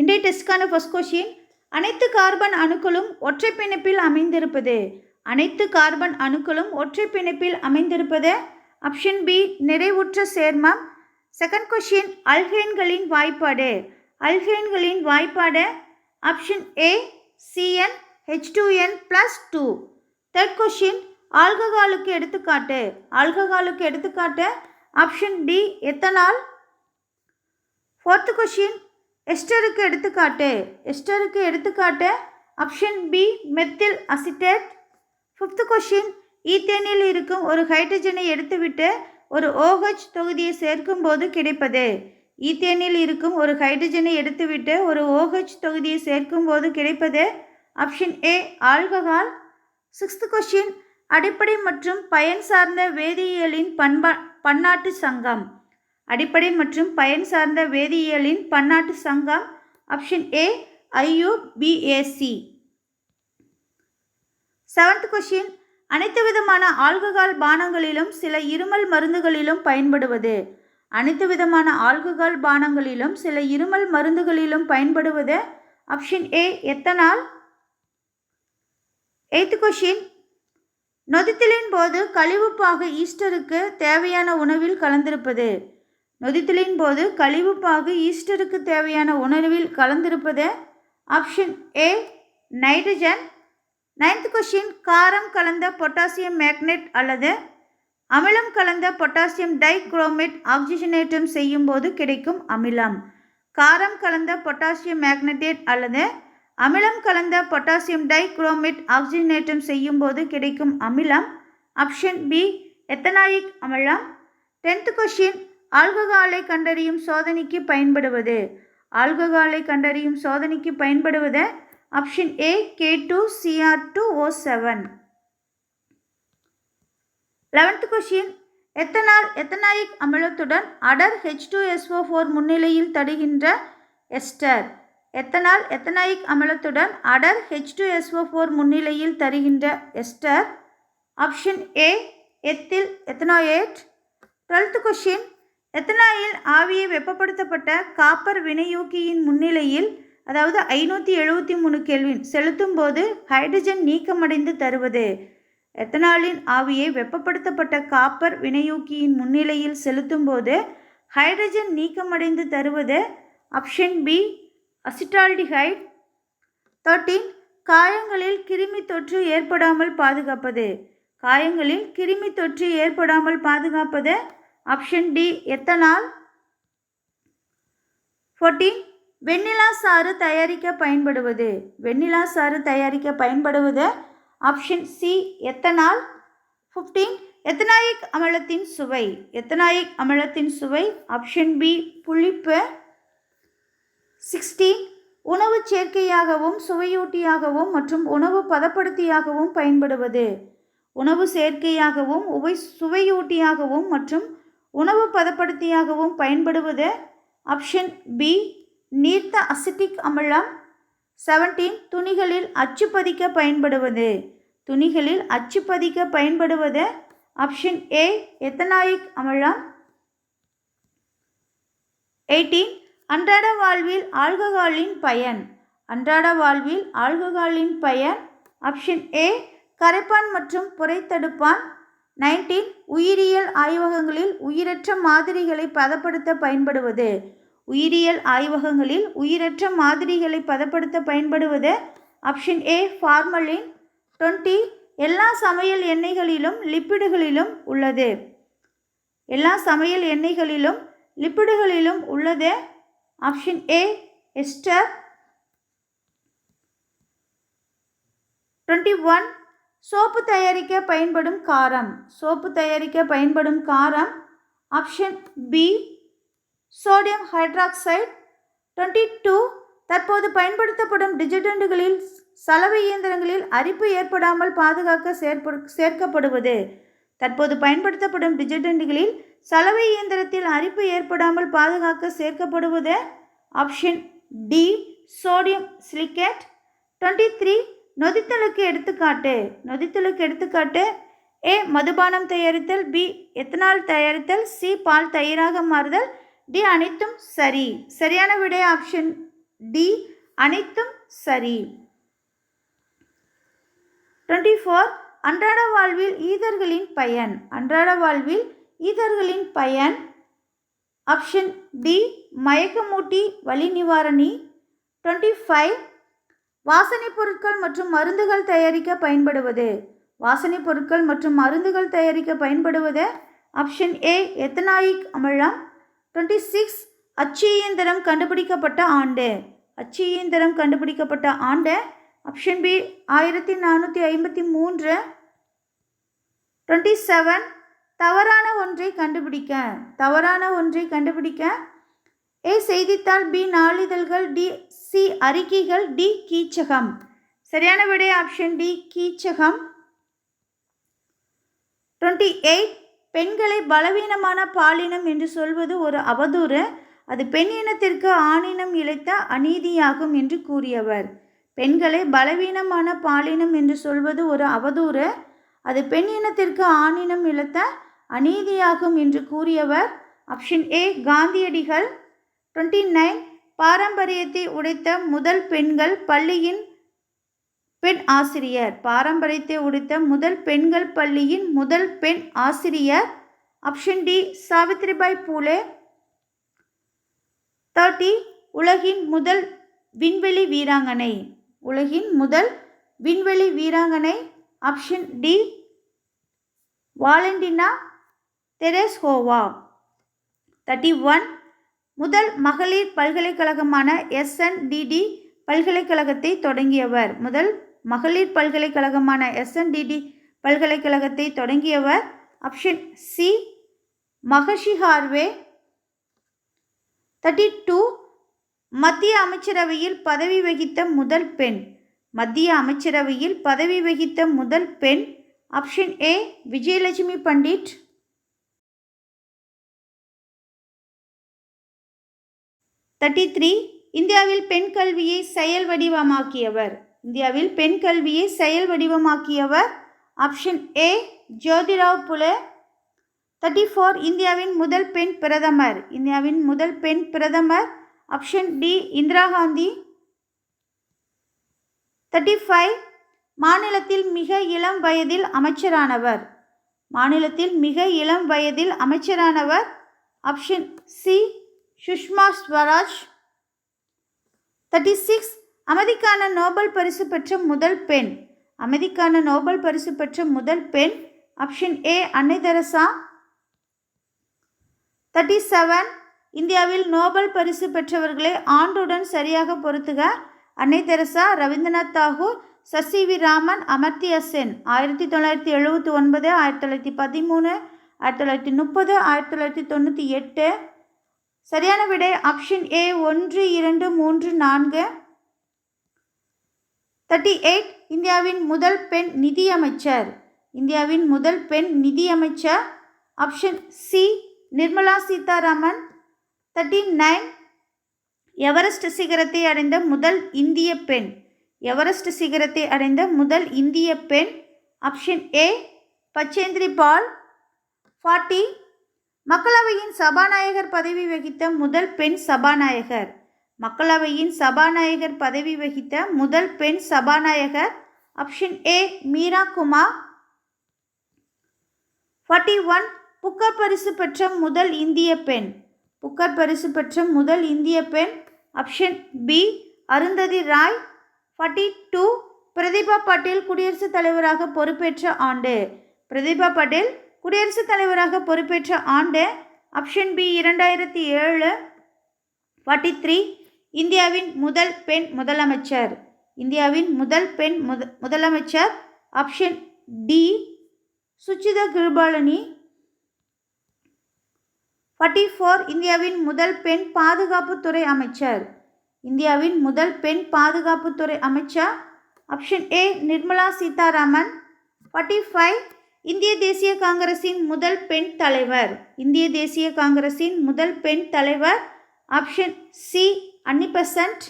இன்றைய டெஸ்ட்கான first question அனைத்து கார்பன் அணுக்களும் ஒற்றை பிணைப்பில் அமைந்திருப்பது. அனைத்து கார்பன் அணுக்களும் ஒற்றை பிணைப்பில் அமைந்திருப்பது. ஆப்ஷன் பி நிறைவுற்ற சேர்மம். செகண்ட் கொஷின் அல்கேன்களின் வாய்ப்பாடு. அல்கேன்களின் வாய்ப்பாடு. Option A CN H two N plus two third question ஆல்கஹாலுக்கு எடுத்துக்காட்டு. ஆல்கஹாலுக்கு எடுத்துக்காட்டு. Option D ethanol? Fourth question எஸ்டருக்கு எடுத்துக்காட்டு. எஸ்டருக்கு எடுத்துக்காட்டு. Option B methyl acetate fifth question ஈத்தேனில் இருக்கும் ஒரு ஹைட்ரஜனை எடுத்துவிட்டு ஒரு ஓஹெச் தொகுதியை சேர்க்கும்போது கிடைப்பது. ஈத்தேனில் இருக்கும் ஒரு ஹைட்ரஜனை எடுத்துவிட்டு ஒரு ஓஹெச் தொகுதியை சேர்க்கும்போது கிடைப்பது. Option A alcohol sixth question அடிப்படை மற்றும் பயன் சார்ந்த வேதியியலின் பண்பா பன்னாட்டு சங்கம். அடிப்படை மற்றும் பயன் சார்ந்த வேதியியலின் பன்னாட்டு சங்கம் option A IUPAC seventh question அனைத்து விதமான ஆல்கஹால் பானங்களிலும் சில இருமல் மருந்துகளிலும் பயன்படுவது. அனைத்து விதமான ஆல்கஹால் பானங்களிலும் சில இருமல் மருந்துகளிலும் பயன்படுவது. Option A ethanol? Eighth question நொதித்தலின் போது கழிவுப்பாக ஈஸ்டருக்கு தேவையான உணவில் கலந்திருப்பது. நொதித்தலின் போது கழிவுப்பாகு ஈஸ்டருக்கு தேவையான உணர்வில் கலந்திருப்பது option A nitrogen ninth question காரம் கலந்த பொட்டாசியம் மேக்னெட் அல்லது அமிலம் கலந்த பொட்டாசியம் டைக்ரோமேட் ஆக்சிஜனேற்றம் செய்யும் போது கிடைக்கும் அமிலம். காரம் கலந்த பொட்டாசியம் மேக்னடேட் அல்லது அமிலம் கலந்த பொட்டாசியம் டைக்ரோமேட் ஆக்சிஜனேற்றம் செய்யும் போது கிடைக்கும் அமிலம். ஆப்ஷன் பி எத்தனாயிக் அமிலம். டென்த் கொஷின் ஆல்கஹாலை கண்டறியும் சோதனைக்கு பயன்படுவது. ஆல்கஹாலை கண்டறியும் சோதனைக்கு பயன்படுவது option A K two CR two O seven eleventh question ethanol ethanoic அமிலத்துடன் அடர் ஹெச் டூ எஸ்ஓ ஃபோர் முன்னிலையில் தடுகின்ற எஸ்டர்? எத்தனால் எத்தனாயிக் அமிலத்துடன் அடர் ஹெச் டூ எஸ்ஓ ஃபோர் முன்னிலையில் தருகின்ற ester? Option A ethyl ethanoate twelfth question எத்தனாயில் ஆவியை வெப்பப்படுத்தப்பட்ட காப்பர் வினையூக்கியின் முன்னிலையில் அதாவது ஐநூற்றி எழுபத்தி மூணு கெல்வின் செலுத்தும் போது ஹைட்ரஜன் நீக்கமடைந்து தருவது? எத்தனாலின் ஆவியை வெப்பப்படுத்தப்பட்ட காப்பர் வினையூக்கியின் முன்னிலையில் செலுத்தும் போது ஹைட்ரஜன் நீக்கமடைந்து தருவது? Option B acetaldehyde. தேர்ட்டீன் காயங்களில் கிருமி தொற்று ஏற்படாமல் பாதுகாப்பது. காயங்களில் கிருமி தொற்று ஏற்படாமல் பாதுகாப்பது option D ethanol? Fourteen vanilla சாறு தயாரிக்க பயன்படுவது. வெண்ணிலா சாறு தயாரிக்க பயன்படுவது. Option C ethanol? Fifteen ethanoic அமிலத்தின் சுவை. எத்தனாயிக் அமிலத்தின் சுவை? ஆப்ஷன் பி புளிப்பு. சிக்ஸ்டீன் உணவு சேர்க்கையாகவும் சுவையூட்டியாகவும் மற்றும் உணவு பதப்படுத்தியாகவும் பயன்படுவது. உணவு சேர்க்கையாகவும் உவை சுவையூட்டியாகவும் மற்றும் உணவு பதப்படுத்தியாகவும் பயன்படுவது ஆப்ஷன் பி நீர்த்த அசிட்டிக் அமிலம். செவன்டீன் துணிகளில் அச்சு பதிக்க பயன்படுவது. துணிகளில் அச்சு பதிக்க பயன்படுவது ஆப்ஷன் ஏ எத்தனாயிக் அமிலம். எயிட்டீன் அன்றாட வாழ்வில் ஆல்கஹாலின் பயன். அன்றாட வாழ்வில் ஆல்கஹாலின் பயன். ஆப்ஷன் ஏ கரைப்பான் மற்றும் புரைத்தடுப்பான். நைன்டீன் உயிரியல் ஆய்வகங்களில் உயிரற்ற மாதிரிகளை பதப்படுத்த பயன்படுவது. உயிரியல் ஆய்வகங்களில் உயிரற்ற மாதிரிகளை பதப்படுத்த பயன்படுவது. ஆப்ஷன் ஏ ஃபார்மலின். டுவெண்ட்டி எல்லா சமையல் எண்ணெய்களிலும் லிப்பிடுகளிலும் உள்ளது. எல்லா சமையல் எண்ணெய்களிலும் லிப்பிடுகளிலும் உள்ளது. Option A ester. Twenty one soap தயாரிக்க பயன்படும் காரம். சோப்பு தயாரிக்க பயன்படும் காரம் option B sodium hydroxide twenty two தற்போது பயன்படுத்தப்படும் டிஜிட்டண்டுகளில் சலவை இயந்திரங்களில் அரிப்பு ஏற்படாமல் பாதுகாக்க சேர்ப்பு சேர்க்கப்படுவது. தற்போது பயன்படுத்தப்படும் டிஜிட்டண்டுகளில் சலவை இயந்திரத்தில் அரிப்பு ஏற்படாமல் பாதுகாக்க சேர்க்கப்படுவது option D sodium silicate twenty three நொதித்தலுக்கு எடுத்துக்காட்டு. நொதித்தலுக்கு எடுத்துக்காட்டு ஏ மதுபானம் தயாரித்தல் பி எத்தனால் தயாரித்தல் சி பால் தயிராக மாறுதல் டி அனைத்தும் சரி. சரியான விடை ஆப்ஷன் டி அனைத்தும் சரி. டுவெண்ட்டி ஃபோர் அன்றாட வாழ்வில் ஈதர்களின் பயன். அன்றாட வாழ்வில் ஈதர்களின் பயன். ஆப்ஷன் டி மயக்கமூட்டி வலி நிவாரணி. டுவெண்ட்டி ஃபைவ் வாசனை பொருட்கள் மற்றும் மருந்துகள் தயாரிக்க பயன்படுவது. வாசனை பொருட்கள் மற்றும் மருந்துகள் தயாரிக்க பயன்படுவது. ஆப்ஷன் ஏ எத்தனாயிக் அமிலம். டுவெண்ட்டி சிக்ஸ் அச்சு இயந்திரம் கண்டுபிடிக்கப்பட்ட ஆண்டு. அச்சு இயந்திரம் கண்டுபிடிக்கப்பட்ட ஆண்டு. ஆப்ஷன் பி ஆயிரத்தி நானூற்றி ஐம்பத்தி மூன்று. டுவெண்ட்டி செவன் தவறான ஒன்றை கண்டுபிடிக்க. தவறான ஒன்றை கண்டுபிடிக்க ஏ செய்தித்தாள் பி நாளிதழ்கள் டி சி அறிக்கைகள் டி கீச்சகம். சரியான விடை ஆப்ஷன் டி கீச்சகம். டுவெண்ட்டி எயிட் பெண்களை பலவீனமான பாலினம் என்று சொல்வது ஒரு அவதூறு. அது பெண் இனத்திற்கு ஆணினம் இழைத்த அநீதியாகும் என்று கூறியவர். பெண்களை பலவீனமான பாலினம் என்று சொல்வது ஒரு அவதூறு. அது பெண் இனத்திற்கு ஆணினம் இழைத்த அநீதியாகும் என்று கூறியவர். ஆப்ஷன் ஏ காந்தியடிகள். டுவெண்ட்டி நைன் பாரம்பரியத்தை உடைத்த முதல் பெண்கள் பள்ளியின் பெண் ஆசிரியர். பாரம்பரியத்தை உடைத்த முதல் பெண்கள் பள்ளியின் முதல் பெண் ஆசிரியர். Option D Savitribai Phule thirty உலகின் முதல் விண்வெளி வீராங்கனை. உலகின் முதல் விண்வெளி வீராங்கனை. Option D Valentina Tereshkova thirty one முதல் மகளிர் பல்கலைக்கழகமான எஸ்என்டிடி பல்கலைக்கழகத்தை தொடங்கியவர். முதல் மகளிர் பல்கலைக்கழகமான எஸ்என்டிடி பல்கலைக்கழகத்தை தொடங்கியவர் option C Maharshi Karve. Thirty two மத்திய அமைச்சரவையில் பதவி வகித்த முதல் பெண். மத்திய அமைச்சரவையில் பதவி வகித்த முதல் பெண். Option A Vijayalakshmi Pandit. Thirty three இந்தியாவில் பெண் கல்வியை செயல் வடிவமாக்கியவர். இந்தியாவில் பெண் கல்வியை செயல் வடிவமாக்கியவர். Option A Jyotirao Phule. Thirty four இந்தியாவின் முதல் பெண் பிரதமர். இந்தியாவின் முதல் பெண் பிரதமர். Option D Indira Gandhi. Thirty five மாநிலத்தில் மிக இளம் வயதில் அமைச்சரானவர். மாநிலத்தில் மிக இளம் வயதில் அமைச்சரானவர். Option C Sushma Swaraj. Thirty six அமைதிக்கான நோபல் பரிசு பெற்ற முதல் பெண். அமைதிக்கான நோபல் பரிசு பெற்ற முதல் பெண். ஆப்ஷன் ஏ அன்னை தெரசா. தேர்ட்டி செவன் இந்தியாவில் நோபல் பரிசு பெற்றவர்களை ஆண்டுடன் சரியாக பொருத்துக. அன்னை தெரசா ரவீந்திரநாத் தாகூர் சசி வி ராமன் அமர்த்திய சென். ஆயிரத்தி தொள்ளாயிரத்தி எழுபத்தி ஒன்பது ஆயிரத்தி தொள்ளாயிரத்தி பதிமூணு ஆயிரத்தி தொள்ளாயிரத்தி முப்பது ஆயிரத்தி தொள்ளாயிரத்தி தொண்ணூற்றி எட்டு. சரியான விடை ஆப்ஷன் ஏ ஒன்று இரண்டு மூன்று நான்கு. தேர்ட்டி எயிட் இந்தியாவின் முதல் பெண் நிதியமைச்சர். இந்தியாவின் முதல் பெண் நிதியமைச்சர். Option C Nirmala Sitharaman. Thirty nine Everest சிகரத்தை அடைந்த முதல் இந்திய பெண். எவரெஸ்ட் சிகரத்தை அடைந்த முதல் இந்திய பெண். Option A Bachendri Pal. Forty மக்களவையின் சபாநாயகர் பதவி வகித்த முதல் பெண் சபாநாயகர். மக்களவையின் சபாநாயகர் பதவி வகித்த முதல் பெண் சபாநாயகர். Option A Meira Kumar forty one Booker பரிசு பெற்ற முதல் இந்திய பெண். புக்கர் பரிசு பெற்ற முதல் இந்திய பெண். Option B Arundhati Roy. Forty two Pratibha Patel குடியரசுத் தலைவராக பொறுப்பேற்ற ஆண்டு. பிரதீபா பட்டேல் குடியரசுத் தலைவராக பொறுப்பேற்ற ஆண்டு ஆப்ஷன் பி இரண்டாயிரத்தி ஏழு ஃபார்ட்டி த்ரீ இந்தியாவின் முதல் பெண் முதலமைச்சர். இந்தியாவின் முதல் பெண் முத முதலமைச்சர் option D Sucheta Kripalani. Forty four இந்தியாவின் முதல் பெண் பாதுகாப்புத்துறை அமைச்சர். இந்தியாவின் முதல் பெண் பாதுகாப்புத்துறை அமைச்சர் option A Nirmala Sitharaman. Forty five இந்திய தேசிய காங்கிரசின் முதல் பெண் தலைவர். இந்திய தேசிய காங்கிரசின் முதல் பெண் தலைவர். Option C Annie Besant.